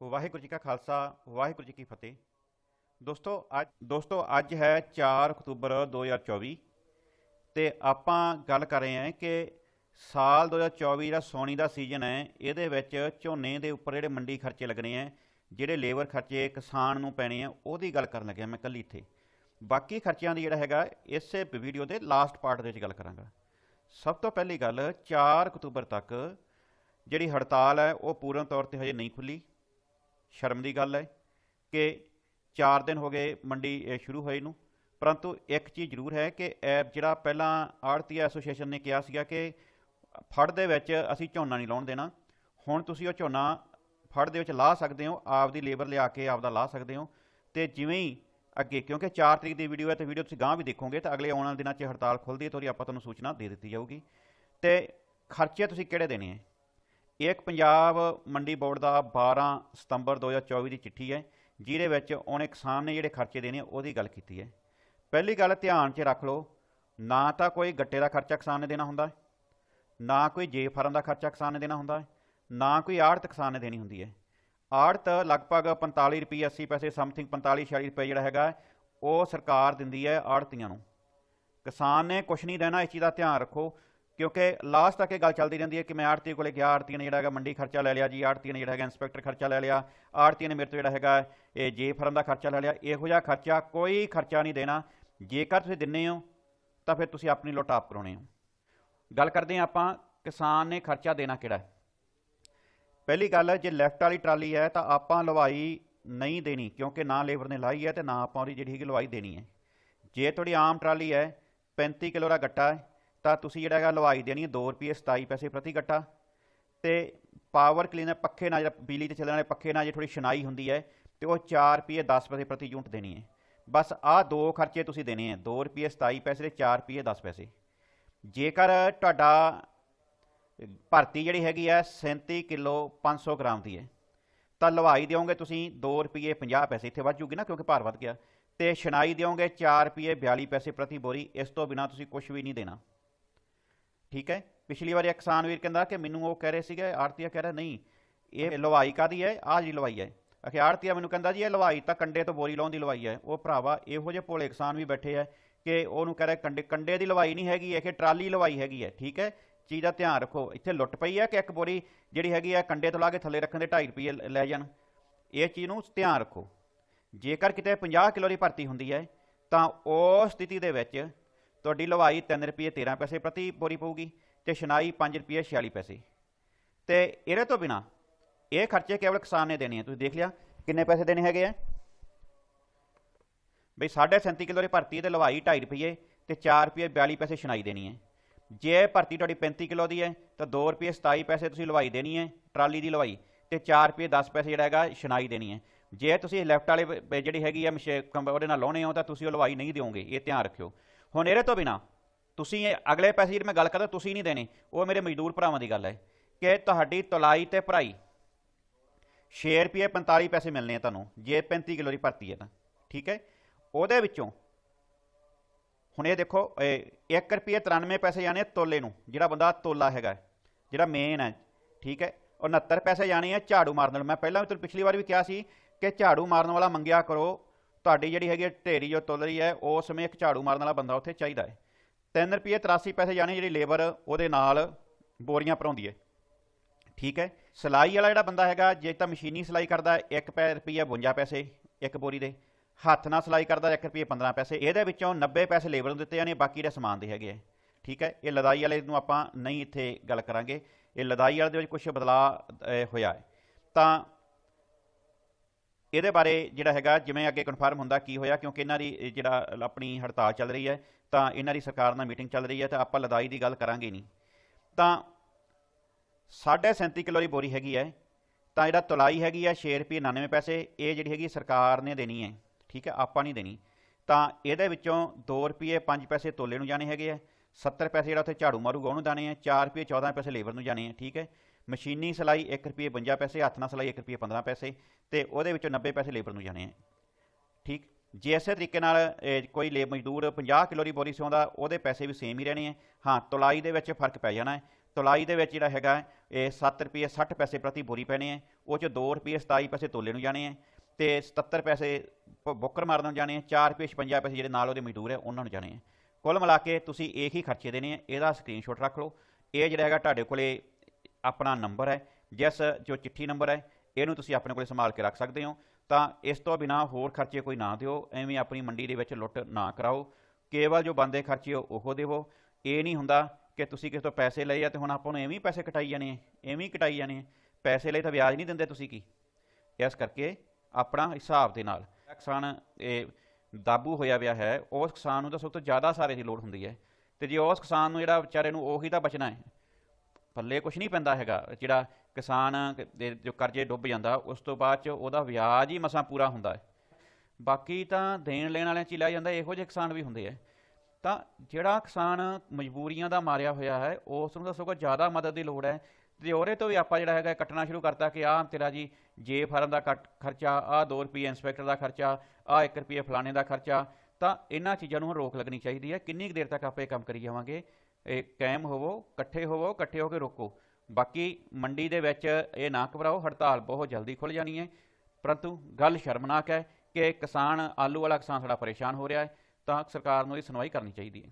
ਵਾਹਿਗੁਰੂ ਜੀ ਕਾ ਖਾਲਸਾ, ਵਾਹਿਗੁਰੂ ਜੀ ਕੀ ਫਤਿਹ। ਦੋਸਤੋ, ਅੱਜ ਦੋਸਤੋ, ਅੱਜ ਹੈ 4 ਅਕਤੂਬਰ 2024 ਤੇ ਆਪਾਂ ਗੱਲ ਕਰ ਰਹੇ ਹਾਂ ਕਿ ਸਾਲ 2024 ਦਾ ਸੋਣੀ ਦਾ ਸੀਜ਼ਨ ਹੈ, ਇਹਦੇ ਵਿੱਚ ਝੋਨੇ ਦੇ ਉੱਪਰ ਜਿਹੜੇ ਮੰਡੀ ਖਰਚੇ ਲੱਗਣੇ ਆ ਜਿਹੜੇ ਲੇਬਰ ਖਰਚੇ ਕਿਸਾਨ ਨੂੰ ਪੈਣੇ ਆ ਉਹਦੀ ਗੱਲ ਕਰਨ ਲੱਗਿਆ ਮੈਂ ਕੱਲੀ ਇੱਥੇ। ਬਾਕੀ ਖਰਚਿਆਂ ਦੀ ਜਿਹੜਾ ਹੈਗਾ, ਇਸੇ ਵੀਡੀਓ ਦੇ ਲਾਸਟ ਪਾਰਟ ਦੇ ਵਿੱਚ ਗੱਲ ਕਰਾਂਗਾ। ਸਭ ਤੋਂ ਪਹਿਲੀ ਗੱਲ 4 ਅਕਤੂਬਰ ਤੱਕ ਜਿਹੜੀ ਹੜਤਾਲ ਹੈ, ਉਹ ਪੂਰਨ ਤੌਰ ਤੇ ਹਜੇ ਨਹੀਂ ਖੁੱਲੀ ਸ਼ਰਮ ਦੀ ਗੱਲ ਹੈ ਕਿ 4 ਦਿਨ ਹੋ ਗਏ ਮੰਡੀ ਸ਼ੁਰੂ ਹੋਈ ਨੂੰ। ਪਰੰਤੂ ਇੱਕ ਚੀਜ਼ ਜ਼ਰੂਰ ਹੈ ਕਿ ਐਪ ਜਿਹੜਾ ਪਹਿਲਾਂ ਆੜਤੀ ਐਸੋਸੀਏਸ਼ਨ ਨੇ ਕਿਹਾ ਸੀਗਾ ਕਿ ਫੜ ਦੇ ਵਿੱਚ ਅਸੀਂ ਝੋਨਾ ਨਹੀਂ ਲਾਉਣ ਦੇਣਾ। ਹੁਣ ਤੁਸੀਂ ਉਹ ਝੋਨਾ ਫੜ ਦੇ ਵਿੱਚ ਲਾ ਸਕਦੇ ਹੋ ਆਪ ਦੀ ਲੇਬਰ ਲਿਆ ਕੇ ਆਪਦਾ ਲਾ ਸਕਦੇ ਹੋ। ਤੇ ਜਿਵੇਂ ਹੀ ਅੱਗੇ, ਕਿਉਂਕਿ 4 ਤਰੀਕ ਦੀ ਵੀਡੀਓ ਹੈ ਤੇ ਵੀਡੀਓ ਤੁਸੀਂ ਗਾਂ ਵੀ ਦੇਖੋਗੇ, ਤਾਂ ਅਗਲੇ ਆਉਣ ਵਾਲੇ ਦਿਨਾਂ 'ਚ ਹੜਤਾਲ ਖੁੱਲਦੀ ਹੈ ਤਾਂ ਉਹਦੀ ਆਪਾਂ ਤੁਹਾਨੂੰ ਸੂਚਨਾ ਦੇ ਦਿੱਤੀ ਜਾਊਗੀ। ਤੇ ਖਰਚੇ ਤੁਸੀਂ ਕਿਹੜੇ ਦੇਣੇ ਹੈ? ਇੱਕ ਪੰਜਾਬ ਮੰਡੀ ਬੋਰਡ ਦਾ 12 ਸਤੰਬਰ 2024 ਦੀ ਚਿੱਠੀ ਹੈ ਜਿਹਦੇ ਵਿੱਚ ਉਹਨੇ ਕਿਸਾਨ ਨੇ ਜਿਹੜੇ ਖਰਚੇ ਦੇਣੇ ਉਹਦੀ ਗੱਲ ਕੀਤੀ ਹੈ। ਪਹਿਲੀ ਗੱਲ ਧਿਆਨ 'ਚ ਰੱਖ ਲਓ ਨਾ ਤਾਂ ਕੋਈ ਗੱਟੇ ਦਾ ਖਰਚਾ ਕਿਸਾਨ ਨੇ ਦੇਣਾ ਹੁੰਦਾ ਹੈ, ਨਾ ਕੋਈ ਜੇ ਫਾਰਮ ਦਾ ਖਰਚਾ ਕਿਸਾਨ ਨੇ ਦੇਣਾ ਹੁੰਦਾ ਹੈ, ਨਾ ਕੋਈ ਆੜਤ ਕਿਸਾਨ ਨੇ ਦੇਣੀ ਹੁੰਦੀ ਹੈ। ਆੜਤ ਲਗਭਗ 45 ਰੁਪਏ 80 ਪੈਸੇ ਸਮਥਿੰਗ 45 46 ਰੁਪਏ ਜਿਹੜਾ ਹੈਗਾ ਉਹ ਸਰਕਾਰ ਦਿੰਦੀ ਹੈ ਆੜਤੀਆਂ ਨੂੰ। ਕਿਸਾਨ ਨੇ ਕੁਝ ਨਹੀਂ ਦੇਣਾ ਇਸ ਚੀਜ਼ ਦਾ ਧਿਆਨ ਰੱਖੋ। ਕਿਉਂਕਿ ਲਾਸਟ ਤੱਕ ਇਹ ਗੱਲ ਚੱਲਦੀ ਰਹਿੰਦੀ ਹੈ ਕਿ ਮੈਂ ਆੜਤੀ ਕੋਲੇ ਗਿਆ ਆੜਤੀ ਨੇ ਜਿਹੜਾ ਹੈਗਾ ਮੰਡੀ ਖਰਚਾ ਲੈ ਲਿਆ ਜੀ ਆੜਤੀ ਨੇ ਜਿਹੜਾ ਹੈਗਾ ਇੰਸਪੈਕਟਰ ਖਰਚਾ ਲੈ ਲਿਆ ਆੜਤੀ ਨੇ ਮੇਰੇ ਤੋਂ ਜਿਹੜਾ ਹੈਗਾ ਇਹ ਜੇ ਫਰਮ ਦਾ ਖਰਚਾ ਲੈ ਲਿਆ, ਇਹੋ ਜਿਹਾ ਖਰਚਾ ਕੋਈ ਖਰਚਾ ਨਹੀਂ ਦੇਣਾ। ਜੇਕਰ ਤੁਸੀਂ ਦਿੰਨੇ ਹੋ, ਤਾਂ ਫਿਰ ਤੁਸੀਂ ਆਪਣੀ ਲੁੱਟ ਆਪ ਕਰਾਉਣੇ ਹੋ। ਗੱਲ ਕਰਦੇ ਹਾਂ ਆਪਾਂ, ਕਿਸਾਨ ਨੇ ਖਰਚਾ ਦੇਣਾ ਕਿਹੜਾ ਹੈ? ਪਹਿਲੀ ਗੱਲ ਹੈ, ਜੇ ਲੈਫਟ ਵਾਲੀ ਟਰਾਲੀ ਹੈ, ਤਾਂ ਆਪਾਂ ਲਵਾਈ ਨਹੀਂ ਦੇਣੀ, ਕਿਉਂਕਿ ਨਾ ਲੇਬਰ ਨੇ ਲਾਈ ਹੈ ਤੇ ਨਾ ਆਪਾਂ ਉਹਦੀ ਜਿਹੜੀ ਹੈਗੀ ਲਵਾਈ ਦੇਣੀ ਹੈ। ਜੇ ਤੁਹਾਡੀ ਆਮ ਟਰਾਲੀ ਹੈ 35 ਕਿਲੋ ਦਾ ਗੱਟਾ ਹੈ ਤਾਂ ਤੁਸੀਂ ਜਿਹੜਾ ਹੈਗਾ ਲਵਾਈ ਦੇਣੀ ਹੈ 2 ਰੁਪਏ 27 ਪੈਸੇ ਪ੍ਰਤੀ ਗੱਟਾ। ਤੇ ਪਾਵਰ ਕਲੀਨਰ ਪੱਖੇ ਨਾਲ ਜਿਹੜਾ ਬਿਜਲੀ ਤੇ ਚੱਲਣ ਵਾਲੇ ਪੱਖੇ ਨਾਲ ਜੇ ਥੋੜੀ ਸ਼ਨਾਈ ਹੁੰਦੀ ਹੈ, ਤੇ ਉਹ 4 ਰੁਪਏ 10 ਪੈਸੇ ਪ੍ਰਤੀ ਯੂਨਿਟ ਦੇਣੀ ਹੈ। ਬਸ ਆਹ ਦੋ ਖਰਚੇ ਤੁਸੀਂ ਦੇਣੇ ਆ 2 ਰੁਪਏ 27 ਪੈਸੇ ਤੇ 4 ਰੁਪਏ 10 ਪੈਸੇ। ਜੇਕਰ ਤੁਹਾਡਾ ਭਰਤੀ ਜਿਹੜੀ ਹੈਗੀ ਹੈ 37 ਕਿਲੋ 500 ਗ੍ਰਾਮ ਦੀ ਹੈ, ਤਾਂ ਲਵਾਈ ਦਿਓਗੇ ਤੁਸੀਂ 2 ਰੁਪਏ 50 ਪੈਸੇ। ਇੱਥੇ ਵੱਧ ਜੂਗੀ ਨਾ, ਕਿਉਂਕਿ ਭਾਰ ਵੱਧ ਗਿਆ। ਤੇ ਛਣਾਈ ਦਿਓਗੇ 4 ਰੁਪਏ 42 ਪੈਸੇ ਪ੍ਰਤੀ ਬੋਰੀ, ਇਸ ਤੋਂ ਬਿਨਾ ਤੁਸੀਂ ਕੁਝ ਵੀ ਨਹੀਂ ਦੇਣਾ। ਠੀਕ ਹੈ? ਪਿਛਲੀ ਵਾਰੀ ਇੱਕ ਕਿਸਾਨ ਵੀਰ ਕਹਿੰਦਾ ਕਿ ਮੈਨੂੰ ਉਹ ਕਹਿ ਰਹੇ ਸੀਗੇ, ਆੜਤੀਆ ਕਹਿ ਰਿਹਾ, ਨਹੀਂ, ਇਹ ਲਵਾਈ ਕਾਦੀ ਹੈ? ਆਹ ਜੀ ਲਵਾਈ ਹੈ। ਅਖੇ ਆੜਤੀਆ ਮੈਨੂੰ ਕਹਿੰਦਾ ਜੀ, ਇਹ ਲਵਾਈ ਤਾਂ ਕੰਡੇ ਤੋਂ ਬੋਰੀ ਲਾਉਣ ਦੀ ਲਵਾਈ ਹੈ। ਉਹ ਭਰਾਵਾ ਇਹੋ ਜਿਹੇ ਭੋਲੇ ਕਿਸਾਨ ਵੀ ਬੈਠੇ ਆ ਕਿ ਉਹਨੂੰ ਕਹਿ ਰਿਹਾ ਕੰਡੇ ਕੰਡੇ ਦੀ ਲਵਾਈ ਨਹੀਂ ਹੈਗੀ ਹੈ ਕਿ ਟਰਾਲੀ ਲਵਾਈ ਹੈਗੀ ਹੈ, ਠੀਕ ਹੈ? ਚੀਜ਼ ਦਾ ਧਿਆਨ ਰੱਖੋ, ਇੱਥੇ ਲੁੱਟ ਪਈ ਹੈ ਕਿ ਇੱਕ ਬੋਰੀ ਜਿਹੜੀ ਹੈਗੀ ਹੈ ਕੰਡੇ ਤੋਂ ਲਾ ਕੇ ਥੱਲੇ ਰੱਖਣ ਦੇ 2.5 ਰੁਪਏ ਲੈ ਜਾਣ? ਇਹ ਚੀਜ਼ ਨੂੰ ਧਿਆਨ ਰੱਖੋ। ਜੇਕਰ ਕਿਤੇ 50 ਕਿਲੋ ਦੀ ਭਰਤੀ ਹੁੰਦੀ ਹੈ, ਤਾਂ ਉਸ ਸਥਿਤੀ ਦੇ ਵਿੱਚ ਤੁਹਾਡੀ ਲਵਾਈ 3 ਰੁਪਏ 13 ਪੈਸੇ ਪ੍ਰਤੀ ਬੋਰੀ ਪਊਗੀ ਤੇ ਸ਼ਨਾਈ 5 ਰੁਪਏ 46 ਪੈਸੇ। ਤੇ ਇਹਦੇ ਤੋਂ ਬਿਨਾ ਇਹ ਖਰਚੇ ਕੇਵਲ ਕਿਸਾਨ ਨੇ ਦੇਣੇ ਆ। ਤੁਸੀਂ ਦੇਖ ਲਿਆ ਕਿੰਨੇ ਪੈਸੇ ਦੇਣੇ ਹੈਗੇ ਆ? ਬਈ 37.5 ਕਿਲੋ ਦੀ ਭਰਤੀ ਤੇ ਲਵਾਈ 2.5 ਰੁਪਏ ਤੇ 4 ਰੁਪਏ 42 ਪੈਸੇ ਸ਼ਨਾਈ ਦੇਣੀ ਹੈ। ਜੇ ਭਰਤੀ ਤੁਹਾਡੀ 35 ਕਿਲੋ ਦੀ ਹੈ, ਤਾਂ 2 ਰੁਪਏ 27 ਪੈਸੇ ਤੁਸੀਂ ਲਵਾਈ ਦੇਣੀ ਹੈ, ਟਰਾਲੀ ਦੀ ਲਵਾਈ, ਤੇ 4 ਰੁਪਏ 10 ਪੈਸੇ ਜਿਹੜਾ ਹੈਗਾ ਸ਼ਨਾਈ ਦੇਣੀ ਹੈ। ਜੇ ਤੁਸੀਂ ਲੈਫਟ ਵਾਲੇ ਜਿਹੜੀ ਹੈਗੀ ਆ ਮਸ਼ੇ ਕੰਬ- ਉਹਦੇ ਨਾਲ ਲਾਉਣੇ ਹੋ, ਤਾਂ ਤੁਸੀਂ ਉਹ ਲਵਾਈ ਨਹੀਂ ਦਿਓਗੇ, ਇਹ ਧਿਆਨ ਰੱਖਿਓ। ਹੁਣ ਇਹਦੇ ਤੋਂ ਬਿਨਾ ਤੁਸੀਂ ਅਗਲੇ ਪੈਸੇ ਜਿਹੜੇ ਮੈਂ ਗੱਲ ਕਰਦਾ, ਤੁਸੀਂ ਨਹੀਂ ਦੇਣੇ। ਉਹ ਮੇਰੇ ਮਜ਼ਦੂਰ ਭਰਾਵਾਂ ਦੀ ਗੱਲ ਹੈ ਕਿ ਤੁਹਾਡੀ ਤੁਲਾਈ ਤੇ ਭਰਾਈ 6 ਰੁਪਏ 45 ਪੈਸੇ ਮਿਲਨੇ ਆ ਤੁਹਾਨੂੰ, ਜੇ 35 ਕਿਲੋ ਦੀ ਭਰਤੀ ਹੈ ਤਾਂ, ਠੀਕ ਹੈ? ਉਹਦੇ ਵਿੱਚੋਂ ਹੁਣ ਇਹ ਦੇਖੋ 1 ਰੁਪਏ 93 ਪੈਸੇ ਜਾਣੇ ਤੋਲੇ ਨੂੰ, ਜਿਹੜਾ ਬੰਦਾ ਤੋਲਾ ਹੈਗਾ, ਜਿਹੜਾ ਮੇਨ ਹੈ, ਠੀਕ ਹੈ? ਉਹ 69 ਪੈਸੇ ਜਾਣੇ ਆ ਝਾੜੂ ਮਾਰਨ ਵਾਲਾ ਮੈਂ ਪਹਿਲਾਂ ਵੀ ਤੁਹਾਨੂੰ ਪਿਛਲੀ ਵਾਰ ਵੀ ਕਿਹਾ ਸੀ ਕਿ ਝਾੜੂ ਮਾਰਨ ਵਾਲਾ ਮੰਗਿਆ ਕਰੋ ਤੁਹਾਡੀ ਜਿਹੜੀ ਹੈਗੀ ਹੈ ਢੇਰੀ, ਜੋ ਤੁਲ ਰਹੀ ਹੈ ਉਸ ਸਮੇਂ ਇੱਕ ਝਾੜੂ ਮਾਰਨ ਵਾਲਾ ਬੰਦਾ ਉੱਥੇ ਚਾਹੀਦਾ ਹੈ। 3 ਰੁਪਏ 83 ਪੈਸੇ ਜਾਣੇ ਜਿਹੜੀ ਲੇਬਰ, ਉਹਦੇ ਨਾਲ ਬੋਰੀਆਂ ਭਰਾਉਂਦੀ ਹੈ। ਠੀਕ ਹੈ? ਸਿਲਾਈ ਵਾਲਾ ਜਿਹੜਾ ਬੰਦਾ ਹੈਗਾ, ਜੇ ਤਾਂ ਮਸ਼ੀਨੀ ਸਿਲਾਈ ਕਰਦਾ 1 ਪੈ ਰੁਪਈਆ 52 ਪੈਸੇ, ਇੱਕ ਬੋਰੀ ਦੇ। ਹੱਥ ਨਾਲ ਸਿਲਾਈ ਕਰਦਾ 1 ਰੁਪਏ 15 ਪੈਸੇ। ਇਹਦੇ ਵਿੱਚੋਂ 90 ਪੈਸੇ ਲੇਬਰ ਨੂੰ ਦਿੱਤੇ ਜਾਣੇ, ਬਾਕੀ ਦੇ ਸਮਾਨ ਦੇ ਹੈਗੇ ਆ। ਠੀਕ ਹੈ? ਇਹ ਲਦਾਈ ਵਾਲੇ ਨੂੰ ਆਪਾਂ ਨਹੀਂ ਇੱਥੇ ਗੱਲ ਕਰਾਂਗੇ। ਇਹ ਲਦਾਈ ਵਾਲੇ ਦੇ ਵਿੱਚ ਕੁਝ ਬਦਲਾਅ ਹੋਇਆ ਹੈ। ਤਾਂ ਇਹਦੇ ਬਾਰੇ ਜਿਹੜਾ ਹੈਗਾ, ਜਿਵੇਂ ਅੱਗੇ ਕਨਫਰਮ ਹੁੰਦਾ ਕੀ ਹੋਇਆ, ਕਿਉਂਕਿ ਇਹਨਾਂ ਦੀ ਜਿਹੜਾ ਆਪਣੀ ਹੜਤਾਲ ਚੱਲ ਰਹੀ ਹੈ, ਤਾਂ ਇਹਨਾਂ ਦੀ ਸਰਕਾਰ ਨਾਲ ਮੀਟਿੰਗ ਚੱਲ ਰਹੀ ਹੈ, ਤਾਂ ਆਪਾਂ ਲਦਾਈ ਦੀ ਗੱਲ ਕਰਾਂਗੇ ਨਹੀਂ। ਤਾਂ 37.5 ਕਿਲੋ ਦੀ ਬੋਰੀ ਹੈਗੀ ਹੈ, ਤਾਂ ਜਿਹੜਾ ਤੁਲਾਈ ਹੈਗੀ ਹੈ 6 ਰੁਪਏ 99 ਪੈਸੇ, ਇਹ ਜਿਹੜੀ ਹੈਗੀ ਸਰਕਾਰ ਨੇ ਦੇਣੀ ਹੈ, ਠੀਕ ਹੈ, ਆਪਾਂ ਨਹੀਂ ਦੇਣੀ। ਤਾਂ ਇਹਦੇ ਵਿੱਚੋਂ 2 ਰੁਪਏ 5 ਪੈਸੇ ਤੋਲੇ ਨੂੰ ਜਾਣੇ ਹੈਗੇ ਆ 70 ਪੈਸੇ ਜਿਹੜਾ ਉੱਥੇ ਝਾੜੂ ਮਾਰੂਗਾ ਉਹਨੂੰ ਦਾਣੇ ਆ 4 ਰੁਪਏ 14 ਪੈਸੇ ਲੇਬਰ ਨੂੰ ਜਾਣੇ ਆ ਠੀਕ ਹੈ। ਮਸ਼ੀਨੀ ਸਿਲਾਈ 1 ਰੁਪਏ 52 ਪੈਸੇ, ਹੱਥ ਨਾਲ ਸਿਲਾਈ 1 ਰੁਪਏ 15 ਪੈਸੇ ਤੇ ਉਹਦੇ ਵਿੱਚੋਂ 90 ਪੈਸੇ ਲੇਬਰ ਨੂੰ ਜਾਣੇ ਆ। ਠੀਕ? ਜੇ ਇਸੇ ਤਰੀਕੇ ਨਾਲ ਕੋਈ ਲੇਬ ਮਜ਼ਦੂਰ 50 ਕਿਲੋ ਦੀ ਬੋਰੀ ਸਿਉਂਦਾ, ਉਹਦੇ ਪੈਸੇ ਵੀ ਸੇਮ ਹੀ ਰਹਿਣੇ ਆ। ਹਾਂ, ਤੁਲਾਈ ਦੇ ਵਿੱਚ ਫ਼ਰਕ ਪੈ ਜਾਣਾ ਹੈ। ਤੁਲਾਈ ਦੇ ਵਿੱਚ ਜਿਹੜਾ ਹੈਗਾ ਇਹ 7 ਰੁਪਏ 60 ਪੈਸੇ ਪ੍ਰਤੀ ਬੋਰੀ ਪੈਣੇ ਹੈ ਉਹ ਚ 2 ਰੁਪਏ 27 ਪੈਸੇ ਤੋਲੇ ਨੂੰ ਜਾਣੇ ਹੈ ਤੇ 77 ਪੈਸੇ ਬ- ਬੁੱਕਰ ਮਾਰਨ ਨੂੰ ਜਾਣੇ ਹੈ 4 ਰੁਪਏ 56 ਪੈਸੇ ਜਿਹੜੇ ਨਾਲ ਉਹਦੇ ਮਜ਼ਦੂਰ ਹੈ ਉਹਨਾਂ ਨੂੰ ਜਾਣੇ ਹੈ ਕੁੱਲ ਮਿਲਾ ਕੇ ਤੁਸੀਂ ਇੱਕ ਹੀ ਖਰਚੇ ਦੇਣੇ ਹੈ ਇਹਦਾ ਸਕਰੀਨਸ਼ਾਟ ਰੱਖ ਲਓ। ਇਹ ਜਿਹੜਾ ਹੈਗਾ ਤੁਹਾਡੇ ਕੋਲੇ ਆਪਣਾ ਨੰਬਰ ਹੈ ਜਿਸ ਜੋ ਚਿੱਠੀ ਨੰਬਰ ਹੈ, ਇਹਨੂੰ ਤੁਸੀਂ ਆਪਣੇ ਕੋਲੇ ਸੰਭਾਲ ਕੇ ਰੱਖ ਸਕਦੇ ਹੋ। ਤਾਂ ਇਸ ਤੋਂ ਬਿਨਾ ਹੋਰ ਖਰਚੇ ਕੋਈ ਨਾ ਦਿਓ, ਐਵੇਂ ਆਪਣੀ ਮੰਡੀ ਦੇ ਵਿੱਚ ਲੁੱਟ ਨਾ ਕਰਾਓ। ਕੇਵਲ ਜੋ ਬੰਦੇ ਖਰਚੇ ਹੋ ਉਹ ਦੇਵੋ ਇਹ ਨਹੀਂ ਹੁੰਦਾ ਕਿ ਤੁਸੀਂ ਕਿਸੇ ਤੋਂ ਪੈਸੇ ਲਏ ਆ ਤੇ ਹੁਣ ਆਪਾਂ ਨੂੰ ਐਵੇਂ ਪੈਸੇ ਕਟਾਈ ਜਾਣੇ ਆ, ਐਵੇਂ ਕਟਾਈ ਜਾਣੇ ਆ। ਪੈਸੇ ਲਈ ਤਾਂ ਵਿਆਜ ਨਹੀਂ ਦਿੰਦੇ ਤੁਸੀਂ ਕੀ? ਇਸ ਕਰਕੇ ਆਪਣਾ ਹਿਸਾਬ ਦੇ ਨਾਲ ਕਿਸਾਨ ਇਹ ਦਾਬੂ ਹੋਇਆ ਵਿਆ ਹੈ, ਉਸ ਕਿਸਾਨ ਨੂੰ ਤਾਂ ਸਭ ਤੋਂ ਜ਼ਿਆਦਾ ਸਾਰੇ ਦੀ ਲੋੜ ਹੁੰਦੀ ਹੈ। ਤੇ ਜੇ ਉਸ ਕਿਸਾਨ ਨੂੰ ਜਿਹੜਾ ਵਿਚਾਰੇ ਨੂੰ ਉਹੀ ਤਾਂ ਬਚਣਾ ਹੈ ਪੱਲੇ ਕੁਝ ਨਹੀਂ ਪੈਂਦਾ ਹੈਗਾ। ਜਿਹੜਾ ਕਿਸਾਨ ਦੇ ਜੋ ਕਰਜ਼ੇ ਡੁੱਬ ਜਾਂਦਾ, ਉਸ ਤੋਂ ਬਾਅਦ ਚ ਉਹਦਾ ਵਿਆਜ ਹੀ ਮਸਾਂ ਪੂਰਾ ਹੁੰਦਾ ਹੈ। ਬਾਕੀ ਤਾਂ ਦੇਣ ਲੈਣ ਵਾਲਿਆਂ ਚ ਹੀ ਲਿਆ ਜਾਂਦਾ, ਇਹੋ ਜਿਹੇ ਕਿਸਾਨ ਵੀ ਹੁੰਦੇ ਆ। ਤਾਂ ਜਿਹੜਾ ਕਿਸਾਨ ਮਜਬੂਰੀਆਂ ਦਾ ਮਾਰਿਆ ਹੋਇਆ ਹੈ, ਉਸ ਨੂੰ ਤਾਂ ਸਗੋਂ ਜ਼ਿਆਦਾ ਮਦਦ ਦੀ ਲੋੜ ਹੈ। ਤੇ ਉਹਦੇ ਤੋਂ ਵੀ ਆਪਾਂ ਜਿਹੜਾ ਹੈਗਾ, ਕੱਟਣਾ ਸ਼ੁਰੂ ਕਰਤਾ ਕਿ ਆਹ ਤੇਰਾ ਜੀ ਜੇ ਫਾਰਮ ਦਾ ਕੱਟ ਖਰਚਾ, ਆਹ 2 ਰੁਪਏ ਇੰਸਪੈਕਟਰ ਦਾ ਖਰਚਾ, ਆਹ 1 ਰੁਪਏ ਫਲਾਣੇ ਦਾ ਖਰਚਾ, ਤਾਂ ਇਹਨਾਂ ਚੀਜ਼ਾਂ ਨੂੰ ਰੋਕ ਲੱਗਣੀ ਚਾਹੀਦੀ ਹੈ। ਕਿੰਨੀ ਕੁ ਦੇਰ ਤੱਕ ਆਪਾਂ ਇਹ ਕੰਮ ਕਰੀ ਜਾਵਾਂਗੇ? ਕਾਇਮ ਹੋਵੋ, ਇਕੱਠੇ ਹੋਵੋ, ਇਕੱਠੇ ਹੋ ਕੇ ਰੋਕੋ। ਬਾਕੀ ਮੰਡੀ ਦੇ ਵਿੱਚ ਇਹ ਨਾ ਘਬਰਾਓ, ਹੜਤਾਲ ਬਹੁਤ ਜਲਦੀ ਖੁੱਲ ਜਾਣੀ ਹੈ। ਪਰੰਤੂ ਗੱਲ ਸ਼ਰਮਨਾਕ ਹੈ ਕਿ ਕਿਸਾਨ, ਆਲੂ ਵਾਲਾ ਕਿਸਾਨ ਸਾਡਾ ਪਰੇਸ਼ਾਨ ਹੋ ਰਿਹਾ ਹੈ, ਤਾਂ ਸਰਕਾਰ ਨੂੰ ਇਹ ਸੁਣਵਾਈ ਕਰਨੀ ਚਾਹੀਦੀ ਹੈ।